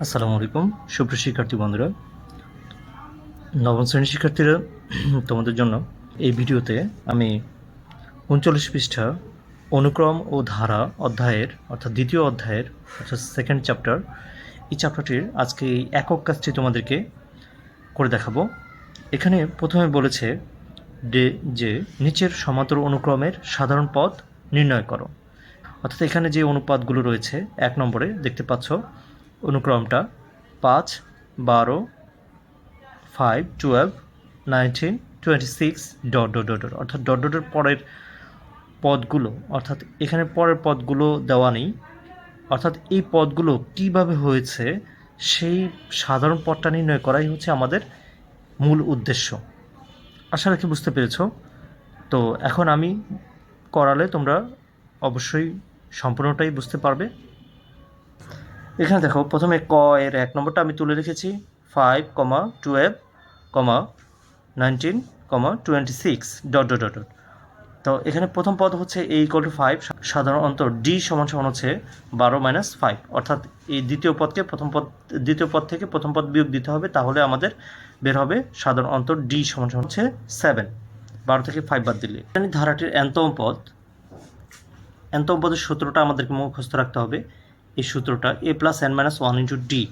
আসসালামু আলাইকুম। সুপ্রিয় শিক্ষার্থী বন্ধুরা, নবম শ্রেণির শিক্ষার্থীরা, তোমাদের জন্য এই ভিডিওতে আমি উনচল্লিশ পৃষ্ঠা অনুক্রম ও ধারা অধ্যায়ের, অর্থাৎ দ্বিতীয় অধ্যায়ের, অর্থাৎ সেকেন্ড চ্যাপ্টার এই চ্যাপ্টারটির আজকে এই একক কাজটি তোমাদেরকে করে দেখাবো। এখানে প্রথমে বলেছে যে যে নিচের সমান্তর অনুক্রমের সাধারণ পদ নির্ণয় করো। অর্থাৎ এখানে যে অনুপাতগুলো রয়েছে, এক নম্বরে দেখতে পাচ্ছ অনুক্রমটা পাঁচ, বারো five twelve nineteen twenty six dot dot dot dot অর্থাৎ ডট ডটের পরের পদগুলো, অর্থাৎ এখানে পরের পদগুলো দেওয়া নেই। অর্থাৎ এই পদগুলো কীভাবে হয়েছে, সেই সাধারণ পদটা নির্ণয় করাই হচ্ছে আমাদের মূল উদ্দেশ্য। আশা রাখি বুঝতে পেরেছ। তো এখন আমি করালে তোমরা অবশ্যই সম্পূর্ণটাই বুঝতে পারবে। এখানে দেখো, প্রথমে ক এর এক নম্বরটা আমি তুলে রেখেছি five comma twelve comma nineteen comma twenty six dot dot dot তো এখানে প্রথম পদ হচ্ছে এ ইকুয়াল টু ফাইভ সাধারণ অন্তর ডি সমান সমান হচ্ছে বারো মাইনাস ফাইভ অর্থাৎ এই দ্বিতীয় পদকে প্রথম পদ, দ্বিতীয় পদ থেকে প্রথম পদ বিয়োগ দিতে হবে, তাহলে আমাদের বের হবে সাধারণ অন্তর ডি সমান সমান হচ্ছে সেভেন বারো থেকে ফাইভ বাদ দিলে। ধারাটির এন্তম পদ এন্তম পদের সূত্রটা আমাদেরকে মুখস্থ রাখতে হবে। এই সূত্রটা a plus n minus one into d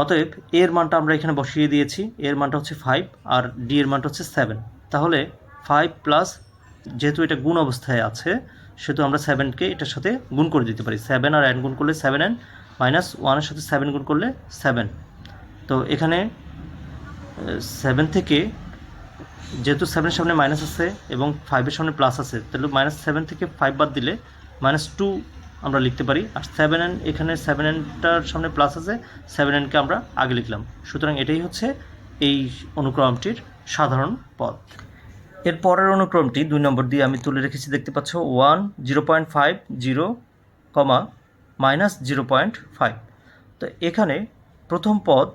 অতএব এর মানটা আমরা এখানে বসিয়ে দিয়েছি এর মানটা হচ্ছে ফাইভ আর ডি এর মানটা হচ্ছে সেভেন তাহলে ফাইভ প্লাস যেহেতু এটা গুণ অবস্থায় আছে, সেহেতু আমরা সেভেনকে এটার সাথে গুণ করে দিতে পারি। সেভেন আর এন গুণ করলে সেভেন এন মাইনাস ওয়ানের সাথে সেভেন গুণ করলে সেভেন তো এখানে সেভেন থেকে যেহেতু সেভেনের সামনে মাইনাস আছে এবং ফাইভের সামনে প্লাস আছে, তাহলে মাইনাস সেভেন থেকে ফাইভ বাদ দিলে মাইনাস টু আমরা লিখতে পারি। আর সেভেন এন এখানে সেভেন এনটার সামনে প্লাস আছে সেভেন এনকে আমরা আগে লিখলাম। সুতরাং এটাই হচ্ছে এই অনুক্রমটির সাধারণ পদ এর পরের অনুক্রমটি দুই নম্বর দিয়ে আমি তুলে রেখেছি, দেখতে পাচ্ছ one zero point five zero comma minus zero point five তো এখানে প্রথম পদ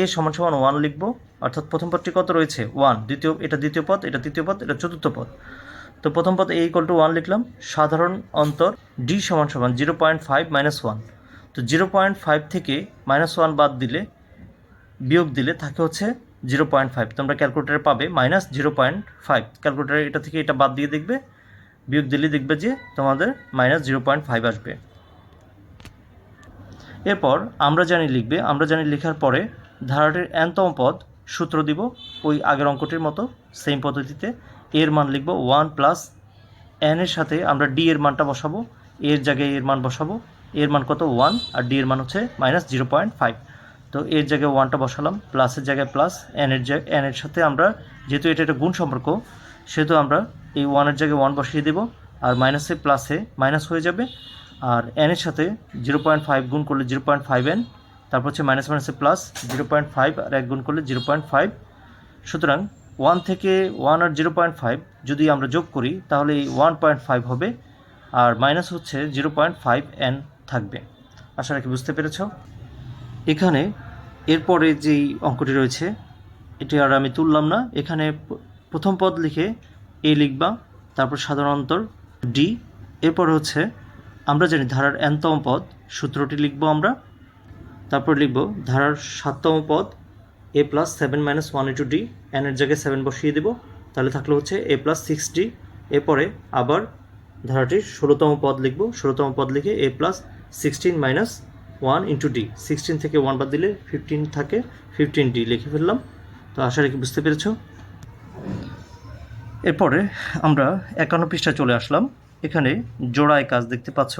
এ সমান সমান ওয়ান লিখব। অর্থাৎ প্রথম পদটি কত রয়েছে? ওয়ান দ্বিতীয়, এটা দ্বিতীয় পদ, এটা তৃতীয় পদ, এটা চতুর্থ পদ। তো প্রথম পদ এ ইকুয়াল টু ওয়ান লিখলাম। সাধারণ অন্তর ডি সমান সমান zero point five minus one তো জিরো পয়েন্ট ফাইভ থেকে মাইনাস ওয়ান বাদ দিলে, বিয়োগ দিলে থাকে হচ্ছে জিরো পয়েন্ট ফাইভ তোমরা ক্যালকুলেটারে পাবে মাইনাস জিরো পয়েন্ট ফাইভ ক্যালকুলেটারে এটা থেকে এটা বাদ দিয়ে দেখবে, বিয়োগ দিলে দেখবে যে তোমাদের মাইনাস জিরো পয়েন্ট ফাইভ আসবে। এরপর আমরা জানি লিখবে, আমরা জানি লেখার পরে ধারাটির এনতম পদ সূত্র দিব ওই আগের অঙ্কটির মতো সেম পদ্ধতিতে। এর মান লিখব ওয়ান প্লাস এন এর সাথে আমরা ডি এর মানটা বসাবো, এর জায়গায় এর মান বসাবো, এর মান কত? ওয়ান, আর ডি এর মান হচ্ছে মাইনাস জিরো পয়েন্ট ফাইভ। তো এর জায়গায় ওয়ানটা বসালাম প্লাসের জায়গায় প্লাস এন এর জায়গায় এন এর সাথে আমরা, যেহেতু এটা একটা গুণ সম্পর্ক, সেহেতু আমরা এই ওয়ানের জায়গায় ওয়ান বসিয়ে দেবো, আর মাইনাসে প্লাসে মাইনাস হয়ে যাবে, আর এন এর সাথে জিরো পয়েন্ট ফাইভ গুণ করলে জিরো পয়েন্ট ফাইভ এন, তারপর হচ্ছে মাইনাস মাইনাসে প্লাস জিরো পয়েন্ট ফাইভ, আর এক গুণ করলে জিরো পয়েন্ট ফাইভ। সুতরাং ওয়ান থেকে ওয়ান আর জিরো পয়েন্ট ফাইভ যদি আমরা যোগ করি, তাহলে এই ওয়ান পয়েন্ট ফাইভ হবে আর মাইনাস হচ্ছে জিরো পয়েন্ট ফাইভ এন থাকবে। আশা রাখি বুঝতে পেরেছ? এখানে এরপরে যেই অঙ্কটি রয়েছে, এটি আর আমি তুললাম না। এখানে প্রথম পদ লিখে এ লিখবা, তারপর সাধারণতর ডি এরপর হচ্ছে আমরা জানি ধারার এনতম পদ, সূত্রটি লিখব আমরা। তারপর লিখব ধারার সাততম পদ, a plus seven minus one into d এনের জায়গায় সেভেন বসিয়ে দেব। তাহলে থাকল হচ্ছে এ প্লাস সিক্স ডি এরপরে আবার ধারাটির ষোলোতম পদ লিখব। ষোলোতম পদ লিখে a plus sixteen minus one into d sixteen থেকে ওয়ান বাদ দিলে ফিফটিন থাকে ফিফটিন ডি লিখে ফেললাম। তো আশা রাখি বুঝতে পেরেছ। এরপরে আমরা একান্ন পৃষ্ঠা চলে আসলাম। এখানে জোড়ায় কাজ দেখতে পাচ্ছ।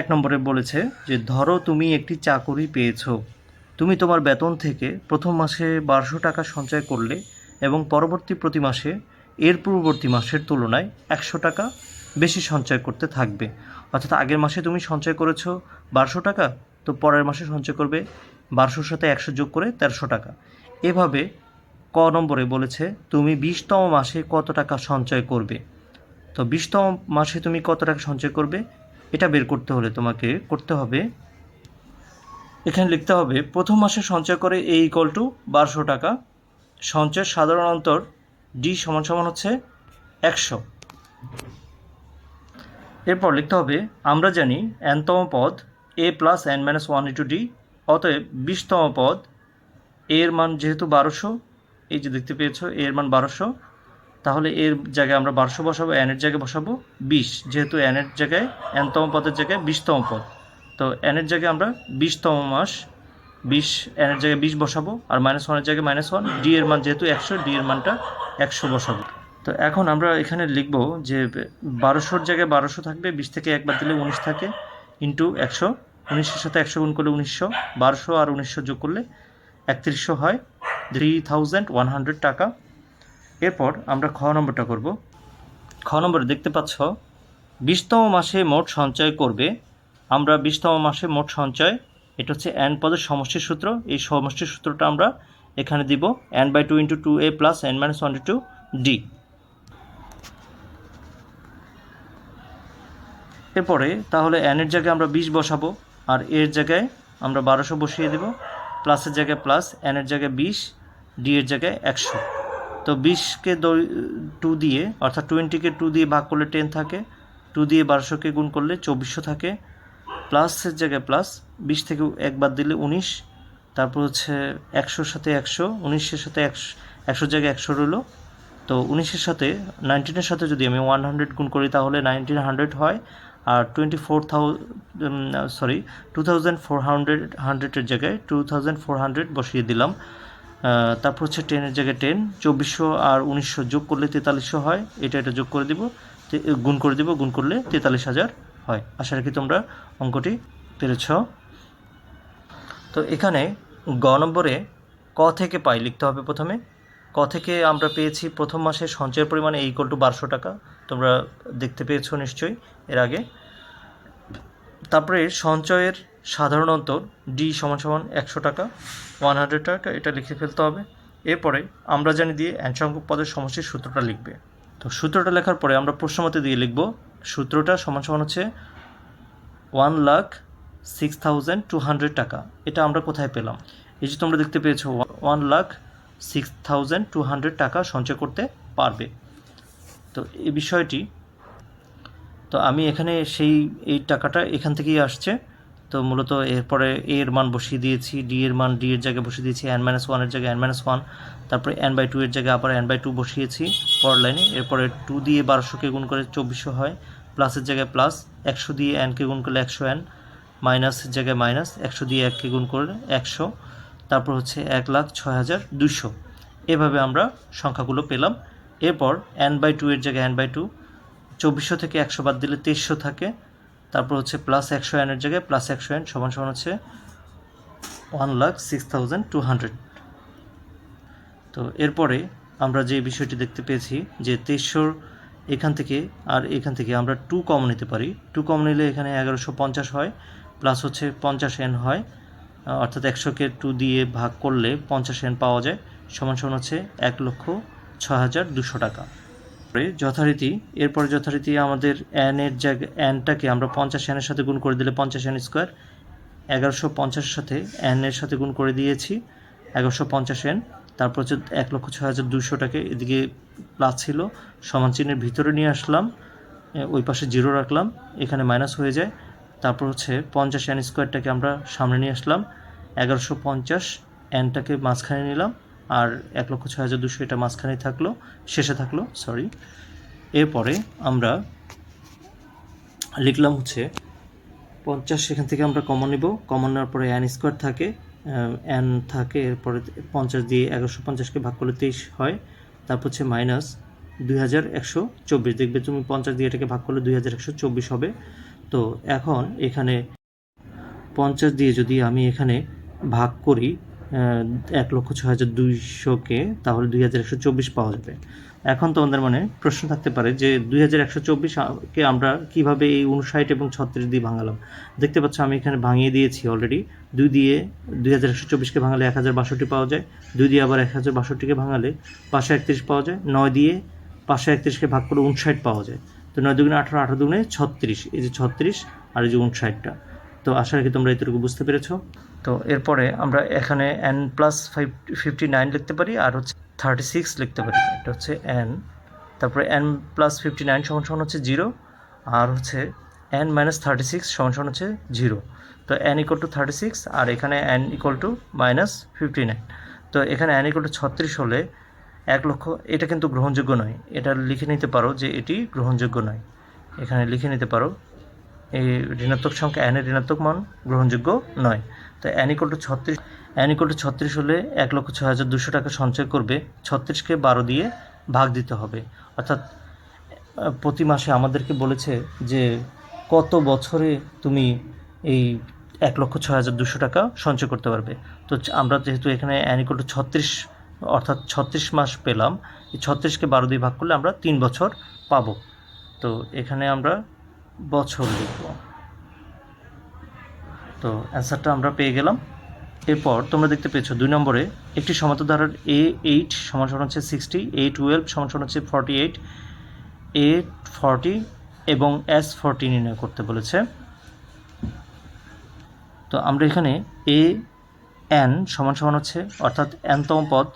এক নম্বরে বলেছে যে, ধরো তুমি একটি চাকুরি পেয়েছ। তুমি তোমার বেতন থেকে প্রথম মাসে বারোশো টাকা সঞ্চয় করলে এবং পরবর্তী প্রতি মাসে এর পূর্ববর্তী মাসের তুলনায় একশো টাকা বেশি সঞ্চয় করতে থাকবে। অর্থাৎ আগের মাসে তুমি সঞ্চয় করেছ বারোশো টাকা, তো পরের মাসে সঞ্চয় করবে বারোশোর সাথে একশো যোগ করে তেরোশো টাকা। এভাবে ক নম্বরে বলেছে, তুমি বিশতম মাসে কত টাকা সঞ্চয় করবে? তো বিশতম মাসে তুমি কত টাকা সঞ্চয় করবে? এটা বের করতে হলে তোমাকে করতে হবে এখানে লিখতে হবে, প্রথম মাসে সঞ্চয় করে এ ইকল টু বারোশো টাকা সঞ্চয় সাধারণ অন্তর ডি সমান সমান হচ্ছে একশো। এরপর লিখতে হবে, আমরা জানি এনতম পদ a plus n minus one into d অতএব বিশতম পদ এর মান যেহেতু বারোশো, এই যে দেখতে পেয়েছ এর মান বারোশো, তাহলে এর জায়গায় আমরা বারোশো বসাবো এনের জায়গায় বসাবো বিশ, যেহেতু এনের জায়গায় এনতম পদের জায়গায় বিশতম পদ। তো এনের জায়গায় আমরা বিশতম মাস, বিশ এনের জায়গায় বিশ বসাবো আর মাইনাস ওয়ানের জায়গায় মাইনাস ওয়ান ডি এর মান যেহেতু একশো ডি এর মানটা একশো বসাবো। তো এখন আমরা এখানে লিখব যে বারোশোর জায়গায় বারোশো থাকবে, বিশ থেকে একবার দিলে উনিশ থাকে ইন্টু একশো। উনিশের সাথে একশো গুণ করলে উনিশশো, বারোশো আর উনিশশো যোগ করলে একত্রিশশো হয় থ্রি থাউজেন্ড ওয়ান হান্ড্রেড টাকা। এরপর আমরা খ নম্বরটা করব। খ নম্বরে দেখতে পাচ্ছ, বিশতম মাসে মোট সঞ্চয় করবে আমরা বিশতম মাসে মোট সঞ্চয়, এটা হচ্ছে এন পদের সমষ্টির সূত্র। এই সমষ্টির সূত্রটা আমরা এখানে দিব n by two into two a plus n minus one two d এরপরে তাহলে এনের জায়গায় আমরা বিশ বসাবো, আর এর জায়গায় আমরা বারোশো বসিয়ে দেব। প্লাসের জায়গায় প্লাস এনের জায়গায় বিশ ডি এর জায়গায় একশো। তো বিশকে টু দিয়ে, অর্থাৎ টোয়েন্টিকে টু দিয়ে ভাগ করলে টেন থাকে টু দিয়ে বারোশোকে গুণ করলে চব্বিশশো থাকে। প্লাসের জায়গায় প্লাস বিশ থেকে একবার দিলে উনিশ, তারপর হচ্ছে একশোর সাথে একশো, উনিশের সাথে একশো, একশোর জায়গায় একশো রইল। তো উনিশের সাথে নাইনটিনের সাথে যদি আমি ওয়ান হান্ড্রেড গুণ করি তাহলে নাইনটিন হান্ড্রেড হয়, আর twenty four thou sorry two thousand four hundred হান্ড্রেডের জায়গায় টু থাউজেন্ড ফোর হান্ড্রেড বসিয়ে দিলাম। তারপর হচ্ছে টেনের জায়গায় টেন চব্বিশশো আর উনিশশো যোগ করলে তেতাল্লিশশো হয়, এটা এটা যোগ করে দিব গুণ করে দিব, গুণ করলে তেতাল্লিশ হাজার। হয়। আশা রাখি তোমরা অঙ্কটি পেরেছ। তো এখানে গ নম্বরে ক থেকে পাই লিখতে হবে প্রথমে। ক থেকে আমরা পেয়েছি প্রথম মাসে সঞ্চয়ের পরিমাণ ইকুয়াল টু বারোশো টাকা। তোমরা দেখতে পেয়েছ নিশ্চয়ই এর আগে। তারপরে সঞ্চয়ের সাধারণ অন্তর ডি সমান সমান একশো টাকা ওয়ান হান্ড্রেড টাকা, এটা লিখে ফেলতে হবে। এরপরে আমরা জানি দিয়ে অ্যান পদের সমষ্টির সূত্রটা লিখবে। তো সূত্রটা লেখার পরে আমরা প্রশ্নমতে দিয়ে লিখব সূত্রটা সমান সমান হচ্ছে one lakh six thousand two hundred টাকা। এটা আমরা কোথায় পেলাম? এই যে তোমরা দেখতে পেয়েছ, one lakh six thousand two hundred টাকা সঞ্চয় করতে পারবে। তো এই বিষয়টি, তো আমি এখানে সেই, এই টাকাটা এখান থেকেই আসছে। তো মূলত এরপরে এ এর মান বসিয়ে দিয়েছি ডি এর মান ডি এর জায়গায় বসিয়ে দিয়েছি এন মাইনাস ওয়ানের জায়গায় এন মাইনাস ওয়ান তারপরে এন বাই টু এর জায়গায় আবার এন বাই টু বসিয়েছি পর লাইনে এরপরে টু দিয়ে বারোশোকে গুণ করে চব্বিশশো হয় প্লাসের জায়গায় প্লাস একশো দিয়ে এনকে গুণ করলে একশো এন মাইনাসের জায়গায় মাইনাস একশো দিয়ে এককে গুণ করলে একশো, তারপর হচ্ছে এক লাখ ছয় হাজার দুশো এভাবে আমরা সংখ্যাগুলো পেলাম। এরপর এন বাই টু এর জায়গায় এন বাই টু চব্বিশশো থেকে একশো বাদ দিলে তেইশশো থাকে তারপর হচ্ছে প্লাস একশো এনের জায়গায় প্লাস একশো এন সমান সমান হচ্ছে one lakh six thousand two hundred তো এরপরে আমরা যে বিষয়টি দেখতে পেয়েছি যে তেইশশোর এখান থেকে আর এখান থেকে আমরা টু কমন নিতে পারি। টু কমন নিলে এখানে এগারোশো পঞ্চাশ হয় প্লাস হচ্ছে পঞ্চাশ এন হয়, অর্থাৎ একশোকে টু দিয়ে ভাগ করলে পঞ্চাশ এন পাওয়া যায়, সমান সমান হচ্ছে এক লক্ষ ছ হাজার দুশো টাকা। পরে যথারীতি, এরপরে যথারীতি আমাদের এর জায়গা এনটাকে আমরা পঞ্চাশ এনের সাথে গুণ করে দিলে পঞ্চাশ এন স্কোয়ার এগারোশো পঞ্চাশের সাথে এর সাথে গুণ করে দিয়েছি, এগারোশো পঞ্চাশ এন তারপর হচ্ছে এক লক্ষ ছয় হাজার দুশোটাকে এদিকে প্লাস ছিল, সমান চিহ্নের ভিতরে নিয়ে আসলাম ওই পাশে জিরো রাখলাম, এখানে মাইনাস হয়ে যায়, তারপর হচ্ছে পঞ্চাশ এন স্কোয়ারটাকে আমরা সামনে নিয়ে আসলাম, এগারোশো পঞ্চাশ এনটাকে মাঝখানে নিলাম আর এক লক্ষ ছয় হাজার দুশো এটা মাঝখানে থাকল, শেষে থাকল সরি এরপরে আমরা লিখলাম হচ্ছে পঞ্চাশ সেখান থেকে আমরা কমন নেব। কমন নেওয়ার পরে অ্যান স্কোয়ার থাকে অ্যান থাকে, এরপরে পঞ্চাশ দিয়ে এগারোশো পঞ্চাশকে ভাগ করলে তেইশ হয়। তারপর হচ্ছে মাইনাস দুই হাজার একশো চব্বিশ। দেখবে তুমি পঞ্চাশ দিয়ে এটাকে ভাগ করলে দুই হাজার একশো চব্বিশ হবে। তো এখন এখানে পঞ্চাশ দিয়ে যদি আমি এখানে ভাগ করি এক লক্ষ ছয় হাজার দুইশোকে, তাহলে দুই হাজার একশো চব্বিশ পাওয়া যাবে। এখন তোমাদের মনে প্রশ্ন থাকতে পারে যে দুই হাজার একশো চব্বিশকে আমরা কীভাবে এই উনষাট এবং ছত্রিশ দিয়ে ভাঙালাম? দেখতে পাচ্ছ, আমি এখানে ভাঙিয়ে দিয়েছি অলরেডি দুই দিয়ে দুই হাজার একশো চব্বিশকে ভাঙালে এক হাজার বাষট্টি পাওয়া যায়, দুই দিয়ে আবার এক হাজার বাষট্টিকে ভাঙালে পাঁচশো একত্রিশ পাওয়া যায়, নয় দিয়ে পাঁচশো একত্রিশকে ভাগ করে উনষাট পাওয়া যায়। তো নয় দুগুণে আঠারো আঠারো দুগুণে ছত্রিশ, এই যে ছত্রিশ আর এই যে উনষাটটা। তো আশা রাখি তোমরা এতটুকু বুঝতে পেরেছ। তো এরপরে আমরা এখানে n plus five fifty nine লিখতে পারি আর হচ্ছে থার্টি সিক্স লিখতে পারি। এটা হচ্ছে এন তারপরে এন প্লাস ফিফটি নাইন সমান সমান হচ্ছে জিরো আর হচ্ছে এন মাইনাস থার্টি সিক্স সমান সমান হচ্ছে জিরো তো n equal to thirty six আর এখানে n equal to minus fifty nine তো এখানে এন ইকুয়াল টু ছত্রিশ হলে এক লক্ষ, এটা কিন্তু গ্রহণযোগ্য নয়। এটা লিখে নিতে পারো যে এটি গ্রহণযোগ্য নয়। এখানে লিখে নিতে পারো, এই ঋণাত্মক সংখ্যা এন এর ঋণাত্মক মান গ্রহণযোগ্য নয়। তো ইকুয়াল টু ছত্রিশ ইকুয়াল টু ছত্রিশ হলে এক লক্ষ ছয় হাজার দুশো টাকা সঞ্চয় করবে। ছত্রিশকে বারো দিয়ে ভাগ দিতে হবে। অর্থাৎ প্রতি মাসে আমাদেরকে বলেছে যে কত বছরে তুমি এই এক লক্ষ ছয় হাজার দুশো টাকা সঞ্চয় করতে পারবে। তো আমরা যেহেতু এখানে ইকুয়াল টু ছত্রিশ, অর্থাৎ ছত্রিশ মাস পেলাম, এই ছত্রিশকে বারো দিয়ে ভাগ করলে আমরা তিন বছর পাবো। তো এখানে আমরা বছর লিখব। তো অ্যান্সারটা আমরা পেয়ে গেলাম। এরপর তোমরা দেখতে পেয়েছ দুই নম্বরে একটি সমান্তর এ এইট সমান সমান হচ্ছে সিক্সটি এ টুয়েলভ সমান সমান হচ্ছে ফর্টি এইট এ ফর্টি এবং এস ফর্টি নির্ণয় করতে বলেছে। তো আমরা এখানে এ এন সমান সমান হচ্ছে, অর্থাৎ এনতম পদ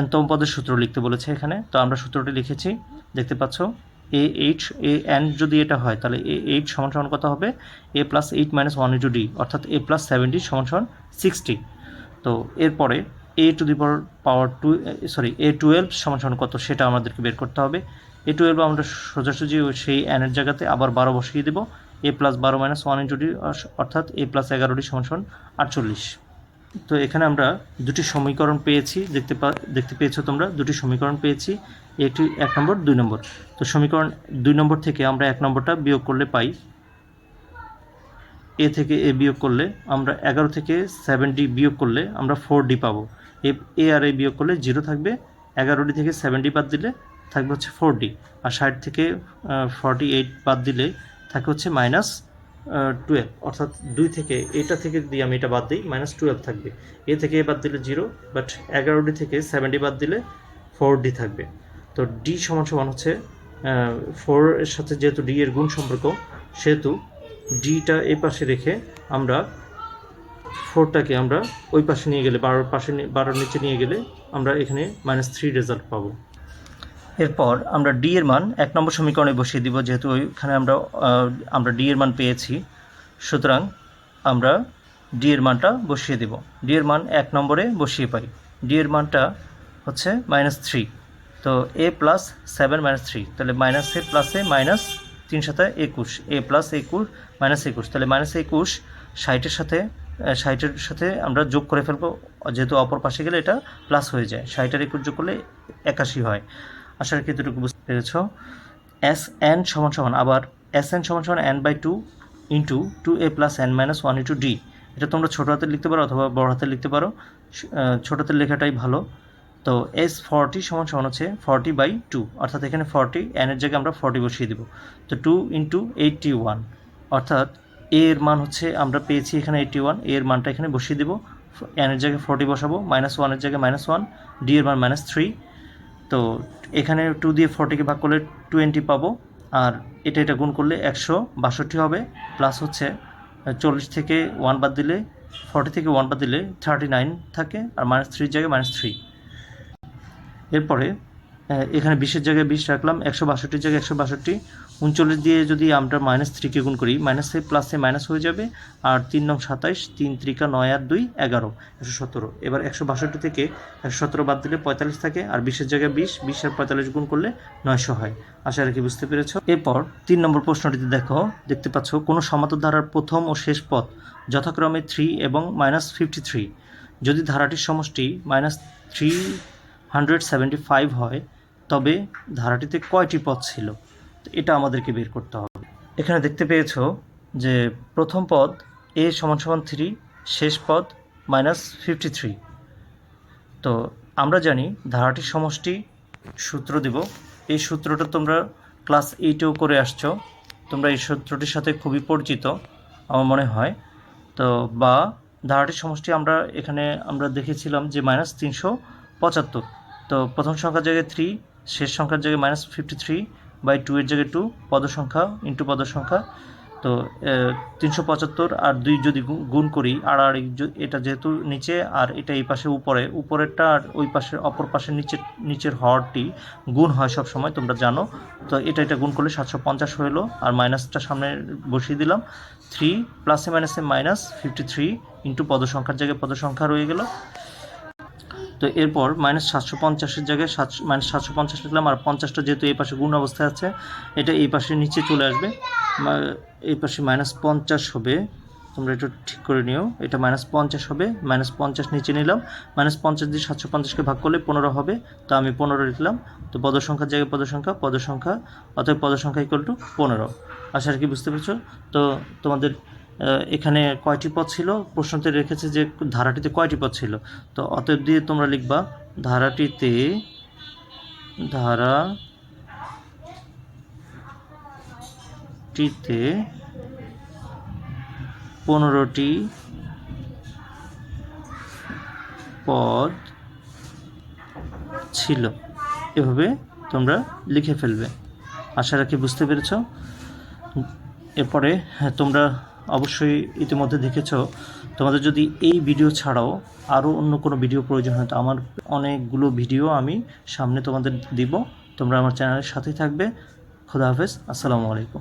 এনতম পদের সূত্র লিখতে বলেছে এখানে। তো আমরা সূত্রটি লিখেছি, দেখতে পাচ্ছ? এ এইট এ এন যদি এটা হয়, তাহলে এ এইট সমান কত হবে? A plus eight minus one into d অর্থাৎ এ প্লাস সেভেন্টি সমান সিক্সটি তো এরপরে a to the power power to sorry a twelve সমান কত সেটা আমাদেরকে বের করতে হবে। এ টুয়েলভ আমরা সোজাসুজি সেই এনের জায়গাতে আবার বারো বসিয়ে দেবো। এ প্লাস বারো মাইনাস ওয়ান ইন্টু ডি অর্থাৎ এ প্লাস এগারোটি সমান সমান আটচল্লিশ। তো এখানে আমরা দুটি সমীকরণ পেয়েছি, দেখতে পা, দেখতে পেয়েছ তোমরা? দুটি সমীকরণ পেয়েছি, একটি এক নম্বর, দুই নম্বর। তো সমীকরণ দুই নম্বর থেকে আমরা এক নম্বরটা বিয়োগ করলে পাই। এ থেকে এ বিয়োগ করলে আমরা এগারো থেকে সেভেন ডি বিয়োগ করলে আমরা ফোর ডি পাবো। এ এ আর এ বিয়োগ করলে জিরো থাকবে। এগারো ডি থেকে সেভেন ডি বাদ দিলে থাকবে হচ্ছে ফোর ডি আর ষাট থেকে ফর্টি এইট বাদ দিলে থাকে হচ্ছে মাইনাস টুয়েলভ অর্থাৎ দুই থেকে, এটা থেকে যদি আমি এটা বাদ দিই মাইনাস টুয়েলভ থাকবে। এ থেকে এ বাদ দিলে জিরো বাট এগারো ডি থেকে সেভেন ডি বাদ দিলে ফোর ডি থাকবে। তো ডি সমান সমান হচ্ছে ফোর এর সাথে যেহেতু ডি এর গুণ সম্পর্ক, সেহেতু ডিটা এ পাশে রেখে আমরা ফোরটাকে আমরা ওই পাশে নিয়ে গেলে বারোর পাশে বারোর নিচে নিয়ে গেলে আমরা এখানে মাইনাস থ্রি রেজাল্ট পাবো। এরপর আমরা ডি এর মান, এক নম্বর সমীকরণে বসিয়ে দিব, যেহেতু ওইখানে আমরা আমরা ডি এর মান পেয়েছি। সুতরাং আমরা ডি এর মানটা বসিয়ে দিব। ডি এর মান এক নম্বরে বসিয়ে পাই। ডি এর মানটা হচ্ছে মাইনাস থ্রি তো a plus seven minus three তাহলে মাইনাস এ প্লাসে মাইনাস তিন সাথে একুশ। এ প্লাস একুশ মাইনাস একুশ। তাহলে মাইনাস একুশ ষাটের সাথে ষাটের সাথে আমরা যোগ করে ফেলব, যেহেতু অপর পাশে গেলে এটা প্লাস হয়ে যায়। ষাটের একুশ যোগ করলে একাশি হয়। আশা রাখি এতটুকু বুঝতে পেরেছ। এস এন সমান সমান, আবার এস এন সমান সমান n by two into two a plus n minus one into d এটা তোমরা ছোটো হাতে লিখতে পারো অথবা বড় হাতে লিখতে পারো। ছোট হাতের লেখাটাই ভালো। তো এস ফর্টি সমান সমান হচ্ছে ফর্টি বাই টু অর্থাৎ এখানে ফর্টি এনের জায়গায় আমরা ফর্টি বসিয়ে দেবো। তো টু ইন্টু এইটটি ওয়ান অর্থাৎ এর মান হচ্ছে আমরা পেয়েছি এখানে এইটটি ওয়ানের মানটা এখানে বসিয়ে দিব। এনের জায়গায় ফর্টি বসাবো মাইনাস ওয়ানের জায়গায় মাইনাস ওয়ান ডি এর মান মাইনাস থ্রি তো এখানে টু দিয়ে ফর্টিকে ভাগ করলে টোয়েন্টি পাবো। আর এটা এটা গুণ করলে একশো বাষট্টি হবে। প্লাস হচ্ছে চল্লিশ থেকে ওয়ান বাদ দিলে ফর্টি থেকে ওয়ান বাদ দিলে থার্টি নাইন থাকে। আর মাইনাস থ্রির জায়গায় মাইনাস থ্রি এরপরে এখানে বিশের জায়গায় বিশ রাখলাম, একশো বাষট্টির জায়গায় একশো বাষট্টি। উনচল্লিশ দিয়ে যদি আমরা মাইনাস থ্রিকে গুণ করি মাইনাসে প্লাসে মাইনাস হয়ে যাবে, আর তিন নং সাতাইশ, তিন ত্রিকা নয় আর দুই এগারো, একশো সতেরো। এবার একশো বাষট্টি থেকে একশো সতেরো বাদ দিলে পঁয়তাল্লিশ থাকে, আর বিশের জায়গায় বিশ বিশ আর পঁয়তাল্লিশ গুণ করলে নয়শো হয়। আশা রাখি বুঝতে পেরেছ? এরপর তিন নম্বর প্রশ্নটিতে দেখো, দেখতে পাচ্ছ কোনো সমান্তর ধারার প্রথম ও শেষ পথ যথাক্রমে থ্রি এবং মাইনাস ফিফটি থ্রি যদি ধারাটির সমষ্টি minus three hundred seventy five হয় তবে ধারাটিতে কয়টি পথ ছিল? এটা আমাদেরকে বের করতে হবে। এখানে দেখতে পেয়েছ যে প্রথম পদ এ সমান সমান থ্রি শেষ পদ মাইনাস ফিফটি থ্রি তো আমরা জানি ধারাটির সমষ্টি সূত্র দিব। এই সূত্রটা তোমরা ক্লাস এইটেও করে আসছো। তোমরা এই সূত্রটির সাথে খুবই পরিচিত, আমার মনে হয়। তো বা ধারাটির সমষ্টি আমরা এখানে আমরা দেখেছিলাম যে মাইনাস তিনশো পঁচাত্তর। তো প্রথম সংখ্যার জায়গায় থ্রি শেষ সংখ্যার জায়গায় minus fifty three by two এর জায়গায় টু পদ সংখ্যা ইন্টু পদ সংখ্যা। তো তিনশো পঁচাত্তর আর দুই যদি গুণ করি, আর আর এটা যেহেতু নিচে, আর এটা এই পাশে উপরে, উপরেরটা আর ওই পাশের, অপর পাশের নিচের নিচের হরটি গুণ হয় সব সময় তোমরা জানো। তো এটা এটা গুণ করলে সাতশো পঞ্চাশ হলো আর মাইনাসটা সামনে বসিয়ে দিলাম। থ্রি প্লাসে মাইনাসে মাইনাস ফিফটি থ্রি ইন্টু পদসংখ্যার জায়গায় পদসংখ্যা রয়ে গেল। তো এরপর মাইনাস সাতশো পঞ্চাশের জায়গায় সাতশো মাইনাস সাতশো পঞ্চাশ লিখলাম আর পঞ্চাশটা যেহেতু এই পাশে গুণ অবস্থায় আছে, এটা এই পাশে নিচে চলে আসবে। এই পাশে মাইনাস পঞ্চাশ হবে, তোমরা একটু ঠিক করে নিও, এটা মাইনাস পঞ্চাশ হবে মাইনাস পঞ্চাশ নিচে নিলাম মাইনাস পঞ্চাশ দিয়ে সাতশো পঞ্চাশকে ভাগ করলে পনেরো হবে, তো আমি পনেরো লিখলাম, তো পদ সংখ্যার জায়গায় পদ সংখ্যা পদ সংখ্যা অতএব পদ সংখ্যা ইকুয়াল টু পনেরো। আশা আর কি বুঝতে পেরেছ? তো তোমাদের এখানে কয়টি পদ ছিল? প্রশ্নতে রেখেছে যে ধারাটিতে কয়টি পদ ছিল? তো অতএব দিয়ে তোমরা লিখবা ধারাটিতে ধারাটিতে পনেরোটি পদ ছিল। এভাবে তোমরা লিখে ফেলবে। আশা রাখি বুঝতে পেরেছ। এরপরে হ্যাঁ, তোমরা অবশ্যই ইতিমধ্যে দেখেছ। তোমাদের যদি এই ভিডিও ছাড়াও আরও অন্য কোনো ভিডিও প্রয়োজন হয়, তো আমার অনেকগুলো ভিডিও আমি সামনে তোমাদের দিব। তোমরা আমার চ্যানেলের সাথেই থাকবে। খোদা হাফেজ, আসসালামু আলাইকুম।